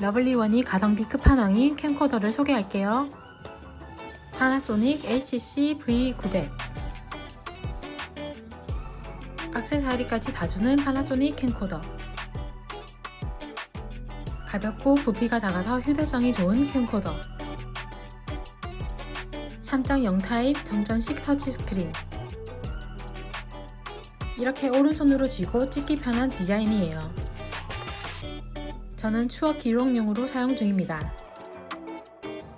러블리원이 가성비 끝판왕인 캠코더를 소개할게요. 파나소닉 HC V900 액세서리까지 다 주는 파나소닉 캠코더 가볍고 부피가 작아서 휴대성이 좋은 캠코더 3.0 타입 정전식 터치스크린 이렇게 오른손으로 쥐고 찍기 편한 디자인이에요. 저는 추억 기록용으로 사용 중입니다.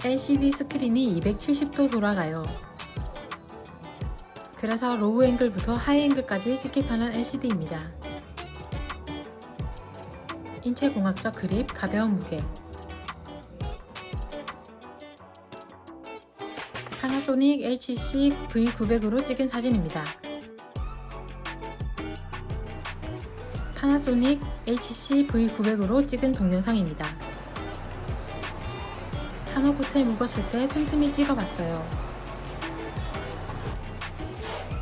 LCD 스크린이 270도 돌아가요. 그래서 로우 앵글부터 하이 앵글까지 편한 LCD입니다. 인체공학적 그립, 가벼운 무게. 파나소닉 HC V900으로 찍은 사진입니다. 파나소닉 HC V900으로 찍은 동영상입니다. 한호포텔 묵었을 때 틈틈이 찍어봤어요.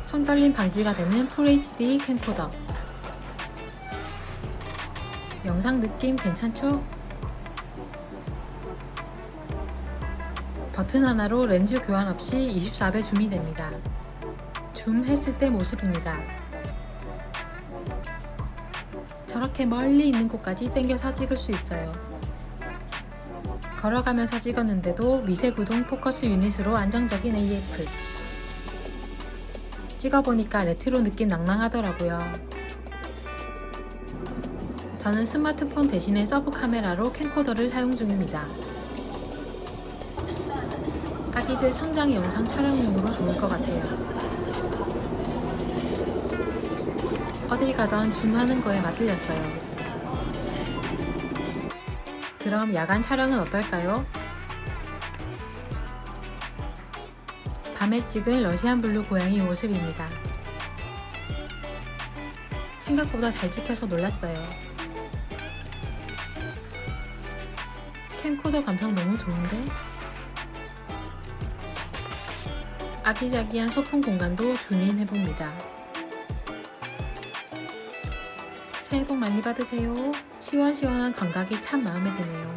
손떨림 방지가 되는 FHD 캠코더. 영상 느낌 괜찮죠? 버튼 하나로 렌즈 교환 없이 24배 줌이 됩니다. 줌 했을 때 모습입니다. 저렇게 멀리 있는 곳까지 당겨서 찍을 수 있어요. 걸어가면서 찍었는데도 미세구동 포커스 유닛으로 안정적인 AF. 찍어보니까 레트로 느낌 낭낭하더라고요. 저는 스마트폰 대신에 서브 카메라로 캠코더를 사용 중입니다. 아기들 성장 영상 촬영용으로 좋을 것 같아요. 어딜 가던 줌하는 거에 맞들렸어요. 그럼 야간 촬영은 어떨까요? 밤에 찍은 러시안 블루 고양이 모습입니다. 생각보다 잘 찍혀서 놀랐어요. 캠코더 감성 너무 좋은데? 아기자기한 소품 공간도 줌인 해봅니다. 새해 복 많이 받으세요. 시원시원한 광각이 참 마음에 드네요.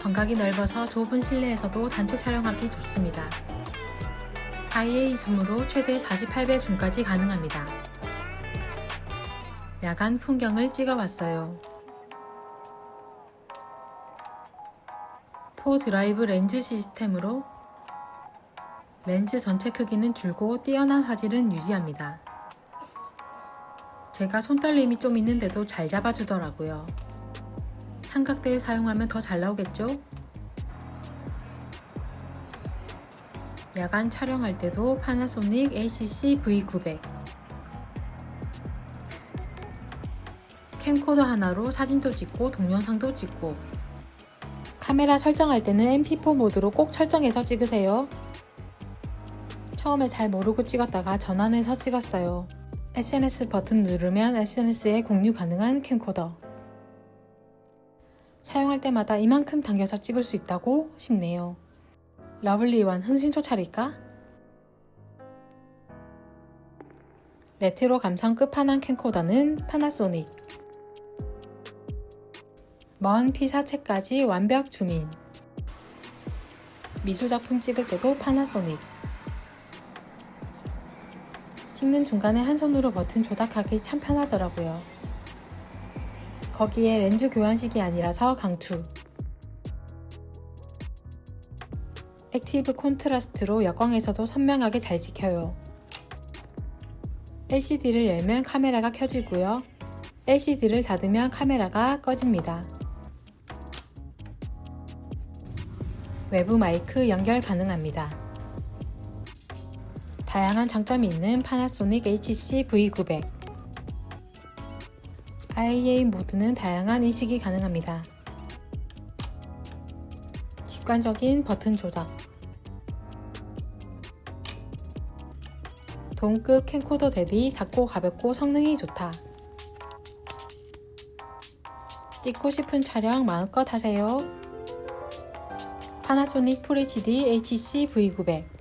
광각이 넓어서 좁은 실내에서도 단체 촬영하기 좋습니다. IA 줌으로 최대 48배 줌까지 가능합니다. 야간 풍경을 찍어봤어요. 포 드라이브 렌즈 시스템으로 렌즈 전체 크기는 줄고 뛰어난 화질은 유지합니다. 제가 손떨림이 좀 있는데도 잘 잡아주더라고요. 삼각대를 사용하면 더 잘 나오겠죠? 야간 촬영할 때도 파나소닉 HC V900 캠코더 하나로 사진도 찍고 동영상도 찍고 카메라 설정할 때는 MP4 모드로 꼭 설정해서 찍으세요. 처음에 잘 모르고 찍었다가 전환해서 찍었어요. SNS 버튼 누르면 SNS에 공유 가능한 캠코더. 사용할 때마다 이만큼 당겨서 찍을 수 있다고 싶네요. 러블리원 흥신소 차릴까? 레트로 감성 끝판왕 캠코더는 파나소닉. 먼 피사체까지 완벽 줌인. 미술 작품 찍을 때도 파나소닉. 찍는 중간에 한 손으로 버튼 조작하기 참 편하더라고요. 거기에 렌즈 교환식이 아니라서 강추. 액티브 콘트라스트로 역광에서도 선명하게 잘 찍혀요. LCD를 열면 카메라가 켜지고요. LCD를 닫으면 카메라가 꺼집니다. 외부 마이크 연결 가능합니다. 다양한 장점이 있는 파나소닉 HC V900 IA 모드는 다양한 인식이 가능합니다. 직관적인 버튼 조작 동급 캠코더 대비 작고 가볍고 성능이 좋다. 찍고 싶은 촬영 마음껏 하세요. 파나소닉 FHD HC V900